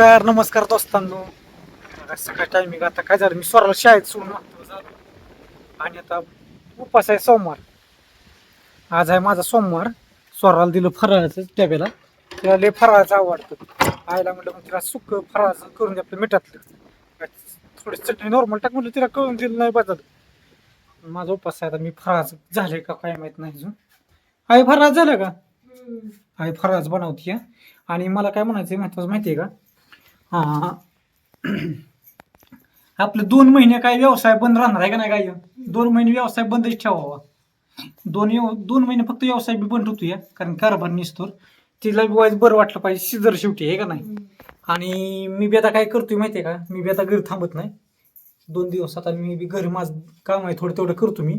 नमस्कार नमस्कार दोस्तांनो. सकाळ टायमिंग आता काय झालं? मी स्वराला शाळेत सोडून झालो आणि आता उपास आहे सोमवार. आज आहे माझा सोमवार. स्वराला दिलं फराळाचं डब्याला. तिला लय फराळाचं आवडतं. आईला म्हटलं मग तिला सुक फराळाचं करून दे आपलं मिठातलं. थोडी चटणी नॉर्मल टाक म्हटलं तिला कळून दिलं नाही बदल माझा उपास आहे आता मी फराळाचं झालंय का काय माहीत नाही अजून. आई फराळ झालं का? आई फराळच बनवते आणि मला काय म्हणायचं महत्वाचं माहिती आहे का? हा. आपले दोन महिने काय व्यवसाय बंद राहणार आहे का नाही काय? दोन महिने व्यवसाय बंदच ठेवावा. दोन दोन महिने फक्त व्यवसाय बी बंद होतो या कारण कारभार निसतोर तिला बी वाईज बरं वाटलं पाहिजे शिजर शेवटी आहे का नाही? आणि मी बी आता काय करतोय माहिती आहे का? मी बी आता घरी थांबत नाही. दोन दिवस आता मी बी घरी माझं काम आहे थोडं तेवढं करतो मी.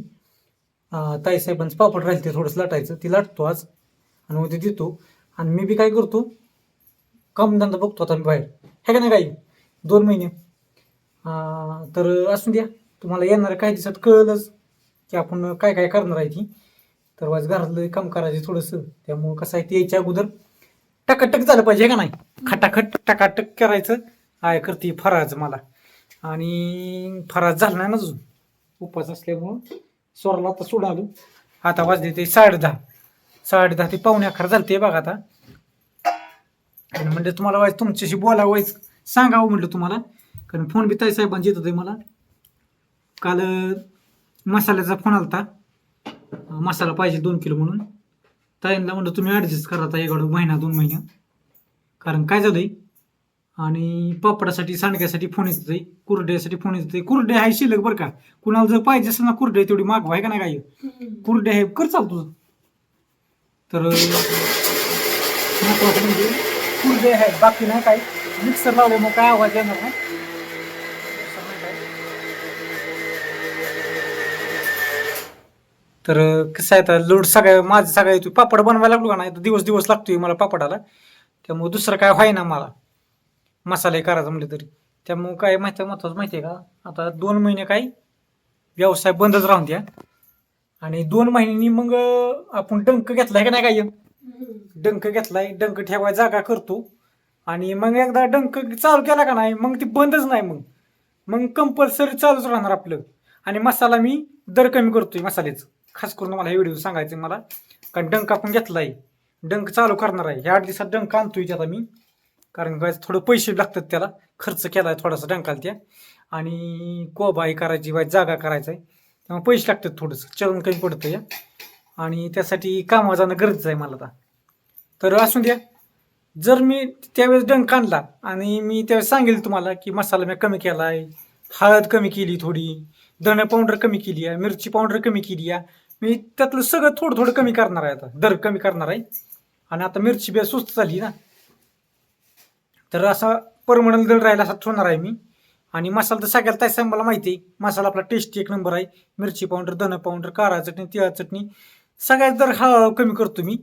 ताई ताईसाहेबांचं पापड राहील ते थोडंसं लाटायचं. ती लाटतो आज. आणि उद्या देतो. आणि मी बी काय करतो कामधंदा बघतो आता मी बाहेर. हे का नाही काही? दोन महिने. तर असू द्या तुम्हाला येणाऱ्या काही दिवसात कळलंच की आपण काय काय करणार आहे ती. तर वाज घरातलं काम करायचं थोडंसं. त्यामुळं कसं आहे ते यायच्या अगोदर टकाटक झालं पाहिजे का नाही? खटाखट टकाटक करायचं. आय करते फराज मला. आणि फराज झाला नाही ना अजून. उपास असल्यामुळं स्वराला आता सोडून आलो आता वाजले ते साडे दहा साडे दहा ते पावणे अकरा झालते बघा आता. आणि म्हणजे तुम्हाला वाईज तुमच्याशी बोलावं सांगावं म्हटलं तुम्हाला. कारण फोन बी ताई साहेबांची येत होते मला. काल मसाल्याचा फोन आलता. अं, मसाला पाहिजे दोन किलो म्हणून. ताईंना म्हणलं तुम्ही ॲडजस्ट करा आता एवढं महिना दोन महिना. कारण काय झालंय? आणि पापडासाठी सांडग्यासाठी फोन येत होते कुरड्यासाठी फोन येत होते. कुरडे आहे शिल्लक बरं का. कुणाला जर पाहिजे असेल ना कुरडे तेवढी मागवा आहे का नाही काय कुरडे आहे कर चाल तुझं तर महत्वाचं म्हणजे कुरडे आहेत बाकी नाही काही. मिक्सर लावले मग काय आवाज येणार नाही? तर कसं आहे आता लोड सगळ्या माझं सगळं येतो पापड बनवायला लागलो का नाही? तर दिवस दिवस लागतोय मला पापडाला. त्यामुळे दुसरं काय व्हाय ना मला. मसाले करायचं म्हटलं तरी. त्यामुळं काय माहिती महत्वाचं माहिती आहे का? आता दोन महिने काय व्यवसाय बंदच राहून द्या. आणि दोन महिन्यांनी मग आपण डंक घेतलाय का नाही काय? डंक घेतलाय डंक ठेवाय जागा करतो. आणि मग एकदा डंक चालू केला का नाही मग ती बंदच नाही मग. मग कंपल्सरी चालूच राहणार आपलं. आणि मसाला मी दर कमी करतोय मसाल्याचं. खास करून मला हे व्हिडिओ सांगायचं मला. कारण डंक आपण घेतलाय डंक चालू करणार आहे. ह्या आठ दिवसात डंक आणतोय त्याला मी. कारण काय थोडं पैसे लागतात त्याला. खर्च केलाय थोडासा डंकाला त्या. आणि कोबाई करायची बाय जागा करायचा आहे त्यामुळे पैसे लागतात थोडंसं. चलन कमी पडतं या आणि त्यासाठी कामा जाणं गरजेचं आहे मला आता. तर असू द्या. जर मी त्यावेळेस डंक आणला आणि मी त्यावेळेस सांगेल तुम्हाला की मसाला मी कमी केला आहे हळद कमी केली थोडी धणे पावडर कमी केली आहे मिरची पावडर कमी केली आहे. मी त्यातलं सगळं थोडं थोडं कमी करणार आहे आता दर कमी करणार आहे. आणि आता मिरची बी सुस्त झाली ना. तर असा परमनंट दर राहिला असा ठेवणार आहे मी. आणि मसाला तर सगळ्यात तसं मला माहिती आहे. मसाला आपला टेस्टी एक नंबर आहे. मिरची पावडर धन पावडर कारा चटणी तिळा चटणी सगळ्यात दर हळूहळू कमी करतो मी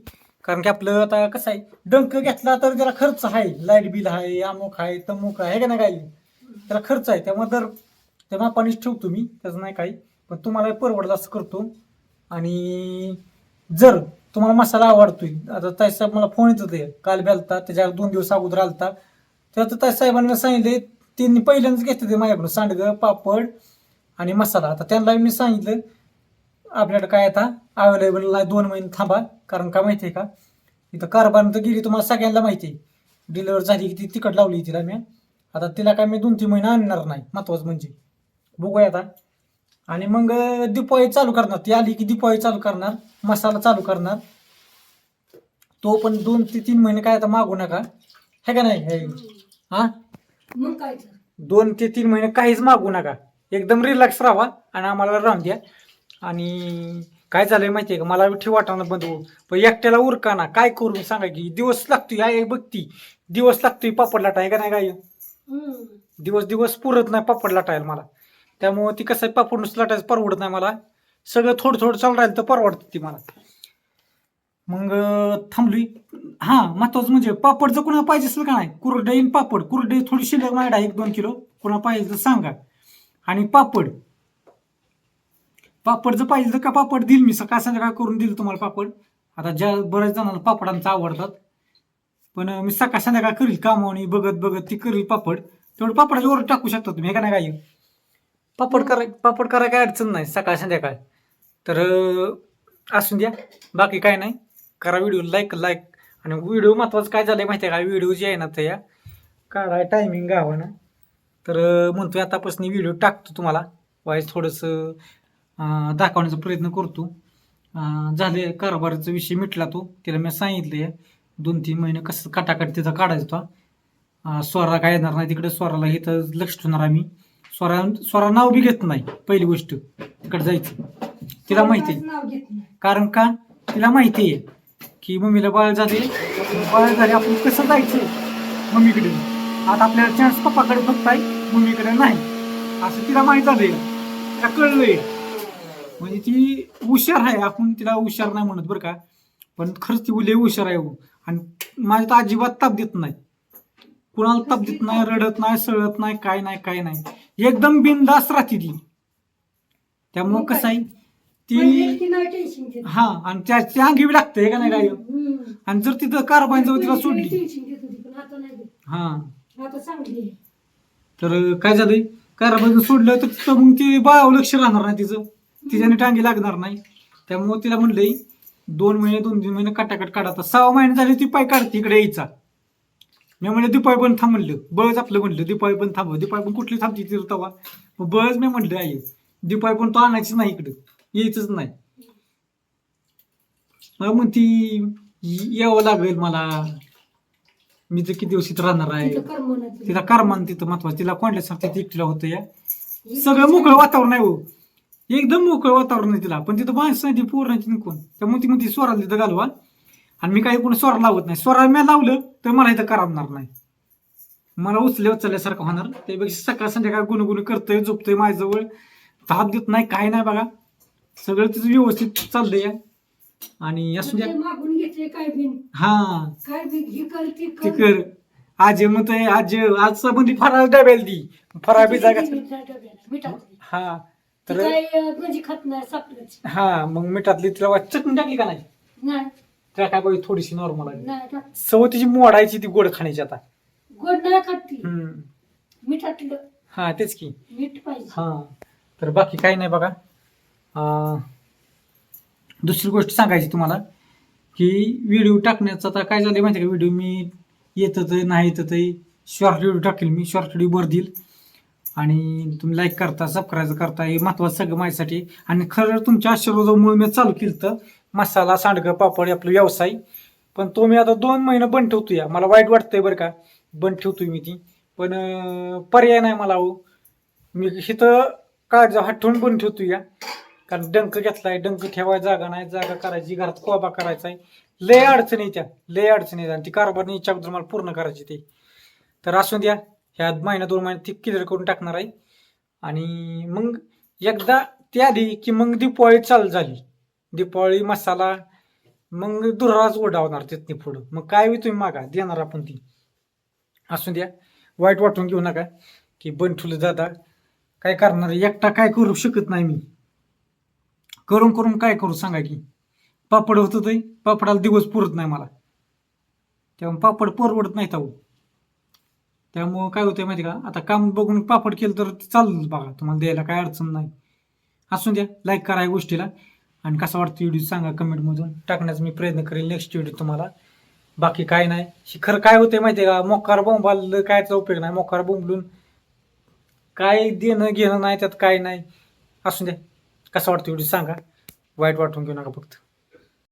कारण की आपलं आता कसं आहे डंक घेतला तर त्याला खर्च आहे लाइट बिल आहे अमुक आहे तमुक आहे का नाही काही? त्याला खर्च आहे त्यामुळे दर त्या मापानेच ठेवतो मी त्याचं नाही काही. पण तुम्हाला परवडलं असं करतो. आणि जर तुम्हाला मसाला आवडतोय आता ताई साहेब मला फोन येत होते काल बेलता त्याच्या दोन दिवस अगोदर आलता. तर ताई साहेबांनी सांगितले त्यांनी पहिल्यांदाच घेतले ते माझ्याकडून सांडगं पापड आणि मसाला. आता त्यांना मी सांगितलं आपल्याकडे काय आता? अवेलेबल नाही दोन महिने थांबा. कारण का माहिती आहे का? इथं कारभार तर गेली तुम्हाला सगळ्यांना माहिती आहे डिलिव्हर झाली की ती तिकट लावली तिला मी. आता तिला काय मी दोन तीन महिने आणणार नाही. महत्वाचं म्हणजे. बघूया आता. आणि मग दिपाळी चालू करणार. ती आली की दिपाळी चालू करणार. मसाला चालू करणार. तो पण दोन ते तीन महिने काय आता मागू नका. हे का नाही? हे? मग काय तर. दोन ते तीन महिने काहीच मागू नका. एकदम रिलॅक्स राहा आणि आम्हाला राहून द्या. आणि काय झालंय माहितीये का? मला ठेव वाटाणं बंद होऊ पण एकट्याला उरका ना. काय करू सांगा की दिवस लागतोय आहे बघती. दिवस लागतोय पापड लाटा आहे का नाही काय दिवस दिवस पुरत नाही पापड लाटायला मला. त्यामुळं ती कसं आहे पापड नुसतं लाटायचं परवडत नाही मला. सगळं थोडं थोडं चालू राहिलं तर परवडतं ती मला. मग थांबली हां महत्वाचं म्हणजे पापड जर कुणाला पाहिजे असेल का नाही? कुरडे पापड. कुरडे थोडी शिल्लक आहे एक दोन किलो. कुणाला पाहिजे तर सांगा. आणि पापड. पापड जर पाहिजे तर का पापड दिल मी? सकाळ संध्याकाळ करून दिलं तुम्हाला पापड. आता ज्या बऱ्याच जणांना पापड आमचं आवडतात. पण मी सकाळ संध्याकाळ करील कामावणी बघत बघत ती करील पापड. तेवढं पापडाची वर टाकू शकता तुम्ही हे का नाही काही पापड कराय पापड करा काय अडचण नाही सकाळ संध्याकाळ. तर असून द्या बाकी काय नाही. करा व्हिडिओ लाईक लाईक आणि व्हिडिओ महत्वाचं काय झालंय माहिती आहे का? व्हिडिओ जे आहे ना ते या. काढाय टायमिंग गावा ना तर म्हणतोय आतापासून व्हिडिओ टाकतो तुम्हाला. वाईज थोडंसं दाखवण्याचा प्रयत्न करतो. झाले कारभाराचा विषय मिटला तो. तिला मी सांगितलं दोन तीन महिने कसं काटाकाट तिथं काढायचा तो अं, स्वरा काय येणार नाही तिकडे स्वराला इथं लक्ष ठेवणार आम्ही. स्वरा स्वरा नाव बी घेत नाही पहिली गोष्ट. तिकडे जायचं. तिला माहिती आहे. कारण का? तिला माहिती आहे की मम्मीला बाळ झाले बाळ झाले आपण कसं जायचं? मम्मीकडे. आता आपल्याला चान्स पप्पाकडे आहे मम्मीकडे नाही. असं तिला माहीत झालंय. तिला कळलंय. म्हणजे ती हुशार आहे आपण तिला हुशार नाही म्हणत बरं का. पण खरंच ती लय हुशार आहे हो. आणि माझ्या तर अजिबात ताप देत नाही. कुणाला ताप देत नाही रडत नाही सळत नाही काय नाही काय नाही. एकदम बिनदास राहते ती. त्यामुळं कसं आहे ती हा आणि त्याची अंगी बी लागते का नाही हम्म. आणि जर तिथं कारबाईन जवळ तिला सोडली. हा. तर काय झालंय? कारबाईन सोडलं तर मग ती बाळावर लक्ष राहणार नाही तिचं. तिच्याने टांगी लागणार नाही. त्यामुळे तिला म्हणलंय दोन महिने दोन तीन महिने काटाकाट काढा. सहा महिने झाले ती पाय काढते इकडे यायचा. मी म्हणलं दिपाळी पण थांब म्हणलं. बळच आपलं म्हणलं दिपाळी पण थांबव दिपाळी पण कुठली थांबती ती तवा. मग बळच मी म्हणलं आई दिपाळी पण तो आणायचीच नाही इकडं. यायचंच नाही. मग मग ती यावं लागेल मला. मी तर किती दिवस इथं राहणार आहे. तिथं तिला कारमान तिथं महत्वाचं. तिला कोणत्या सांगते ती एकटीला होतं या. सगळं मोकळं वातावरण आहे हो. एकदम मोकळं वातावरण आहे तिला. पण तिथं माणसं नाही ती पोर नाही ती त्यामुळे ती स्वराला तिथं घालवा. आणि मी काही कोणी स्वर लावत नाही. स्वरा मी लावलं तर मला इथं करमणार नाही. मला उचले उचलल्यासारखं होणार. त्यापेक्षा सकाळ संध्याकाळ गुणगुण करतोय झोपतोय माझ्याजवळ. ताप देत नाही काय नाही बघा. सगळं तिचं व्यवस्थित चाललंय. आणि असू द्या ते मागून घेतले काय बिन? हा. ती कर. आज मग आज आज म्हणजे फराळ डब्याला दी. फराळ बी जागा हा. तर काय अं, म्हणजे खात नाही साखरेची हा मग मिठातली तिला वा- चटणी टाकली का नाही? नाही. त्याला काय पाहिजे थोडीशी नॉर्मल आली नाही टाक. सव तिची मोडायची ती गोड खाण्याची आता. गोड नाही खात ती. हम्म. मिठातलं. हा तेच की. मीठ पाहिजे. हा. तर बाकी काही नाही बघा. अं, दुसरी गोष्ट सांगायची तुम्हाला की व्हिडिओ टाकण्याचं आता काय झालं माहिती का? व्हिडिओ मी येतं नाही येतं शॉर्ट व्हिडिओ टाकेल मी शॉर्ट व्हिडिओ वर देईल. आणि तुम्ही लाईक करता सबस्क्राईब करता हे महत्वाचं सगळं माझ्यासाठी. आणि खरं तुमच्या आशीर्वादामुळे मी चालू केलं तर मसाला सांडगं पापड आपला आपलं व्यवसाय. पण तो मी आता दोन महिने बंद ठेवतो या मला वाईट वाटतंय बरं का. बंद ठेवतोय मी ती. पण पर्याय नाही मला हो मी इथं काळजी हटवून बंद ठेवतो या. कारण डंक घेतलाय. डंक ठेवाय जागा नाही. जागा करायची. घरात कोबा करायचा आहे लय अडचणी त्या लय अडचणी आणि ती कारभार इच्छा अगोदर मला पूर्ण करायची ते. तर असून द्या. ह्या महिना दोन महिन्यात ती क्लिअर करून टाकणार आहे. आणि मग एकदा ती आली की मग दीपावळी चालू झाली. दीपावळी मसाला मग दुर्राच ओढावणार तिथनी पुढं. मग काय बी तुम्ही मागा देणार आपण ती. असू द्या वाईट वाटून घेऊ नका की बंद दादा काय करणार? एकटा काय करू शकत नाही मी. करून करून काय करू सांगा की? पापड होतं ते पापडाला दिवस पुरत नाही मला. तेव्हा पापड परवडत नाही तो त्यामुळं काय होतंय माहिती का? आता काम बघून पापड केलं तर चाललं बघा तुम्हाला द्यायला काय अडचण नाही. असू द्या लाईक करा या गोष्टीला. आणि कसं वाटतं व्हिडिओ सांगा कमेंटमधून टाकण्याचा मी प्रयत्न करेल नेक्स्ट व्हिडिओ तुम्हाला. बाकी काय नाही. शिखर काय होते माहिती आहे का? मोकार बोंबाल कायचा उपयोग नाही. मोकार बोंबलून काय देणं घेणं नाही त्यात काय नाही. असून द्या. कसं वाटतं व्हिडिओ सांगा. वाईट वाटून घेऊ नका फक्त.